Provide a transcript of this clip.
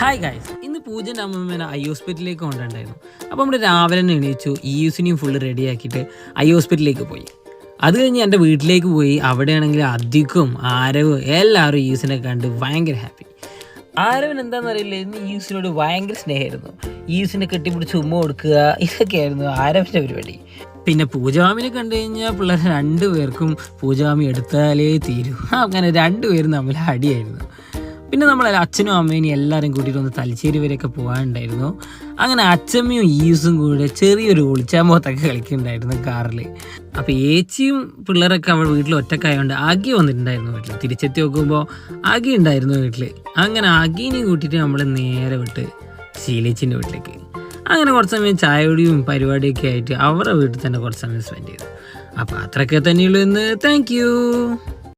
Hi guys ഇന്ന് പൂജന്റെ അമ്മമ്മേനെ I ഹോസ്പിറ്റലിലേക്ക് കൊണ്ടുണ്ടായിരുന്നു അപ്പോൾ നമ്മൾ രാവിലെ തന്നെ എണീച്ചു ഈ യൂസിനെയും ഫുള്ള് റെഡിയാക്കിയിട്ട് ഐ ഹോസ്പിറ്റലിലേക്ക് പോയി. അത് കഴിഞ്ഞ് എന്റെ വീട്ടിലേക്ക് പോയി അവിടെയാണെങ്കിൽ അധികം ആരവ് എല്ലാവരും യൂസിനെ കണ്ട് ഭയങ്കര ഹാപ്പി ആരവൻ എന്താണെന്ന് അറിയില്ല ഇന്ന് യൂസിനോട് ഭയങ്കര സ്നേഹമായിരുന്നു. യൂസിനെ കെട്ടിപ്പിടിച്ച് ഉമ്മ കൊടുക്കുക ഇതൊക്കെയായിരുന്നു ആരവന്റെ പരിപാടി. പിന്നെ പൂജാമിനെ കണ്ടു കഴിഞ്ഞാൽ പിള്ളേർ രണ്ടുപേർക്കും പൂജാമി എടുത്താലേ തീരൂ. അങ്ങനെ രണ്ടുപേരും തമ്മിൽ അടിയായിരുന്നു. പിന്നെ നമ്മൾ അച്ഛനും അമ്മേനെയും എല്ലാവരും കൂട്ടിയിട്ട് ഒന്ന് തലശ്ശേരി വരെയൊക്കെ പോകാനുണ്ടായിരുന്നു. അങ്ങനെ അച്ഛമ്മയും ഈസും കൂടെ ചെറിയൊരു ഒളിച്ചാമ്പോത്തൊക്കെ കളിക്കുന്നുണ്ടായിരുന്നു കാറിൽ അപ്പോൾ ഏച്ചിയും പിള്ളേരൊക്കെ അവൾ വീട്ടിൽ ഒറ്റക്കായതുകൊണ്ട് അഗി വന്നിട്ടുണ്ടായിരുന്നു വീട്ടിൽ തിരിച്ചെത്തി നോക്കുമ്പോൾ അഗി ഉണ്ടായിരുന്നു വീട്ടിൽ അങ്ങനെ അഗീനെയും കൂട്ടിയിട്ട് നമ്മൾ നേരെ വിട്ട് ശീലേച്ചിന്റെ വീട്ടിലേക്ക്. അങ്ങനെ കുറച്ച് സമയം ചായയോടെയും പരിപാടിയൊക്കെ ആയിട്ട് അവരുടെ വീട്ടിൽ തന്നെ കുറച്ച് സമയം സ്പെൻഡ് ചെയ്തു. അപ്പോൾ അത്രയൊക്കെ തന്നെയുള്ളൂ എന്ന് താങ്ക്